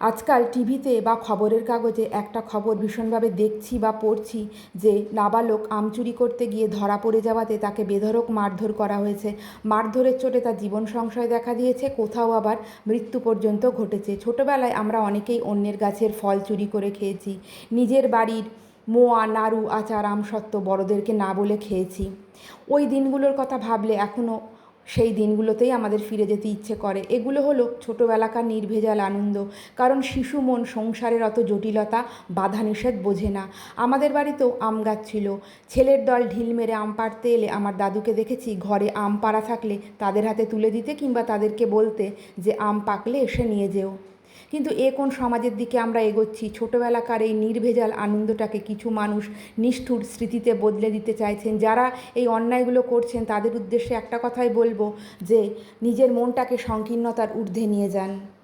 আজকাল টিভিতে বা খবরের কাগজে একটা খবর ভীষণভাবে দেখছি বা পড়ছি যে নাবালক আম চুরি করতে গিয়ে ধরা পড়ে যাওয়াতে তাকে বেধরক মারধর করা হয়েছে। মারধরের চোটে তার জীবন সংশয় দেখা দিয়েছে, কোথাও আবার মৃত্যু পর্যন্ত ঘটেছে। ছোটোবেলায় আমরা অনেকেই অন্যের গাছের ফল চুরি করে খেয়েছি। নিজের বাড়ির মোয়া, নাড়ু, আচার, আমসত্ত্ব বড়দেরকে না বলে খেয়েছি। ওই দিনগুলোর কথা ভাবলে এখনও সেই দিনগুলোতেই আমাদের ফিরে যেতে ইচ্ছে করে। এগুলো হলো ছোটোবেলাকার নির্ভেজাল আনন্দ। কারণ শিশু মন সংসারের অত জটিলতা বাধা নিষেধ বোঝে না। আমাদের বাড়িতেও আম গাছ ছিল। ছেলের দল ঢিল মেরে আম পাড়তে এলে আমার দাদুকে দেখেছি ঘরে আম পাড়া থাকলে তাদের হাতে তুলে দিতে কিংবা তাদেরকে বলতে যে, আম পাকলে এসে নিয়ে যেও। কিন্তু এ কোন সমাজের দিকে আমরা এগোচ্ছি? ছোটোবেলাকার এই নির্ভেজাল আনন্দটাকে কিছু মানুষ নিষ্ঠুর স্মৃতিতে বদলে দিতে চাইছেন। যারা এই অন্যায়গুলো করছেন, তাদের উদ্দেশ্যে একটা কথাই বলব যে, নিজের মনটাকে সংকীর্ণতার ঊর্ধ্বে নিয়ে যান।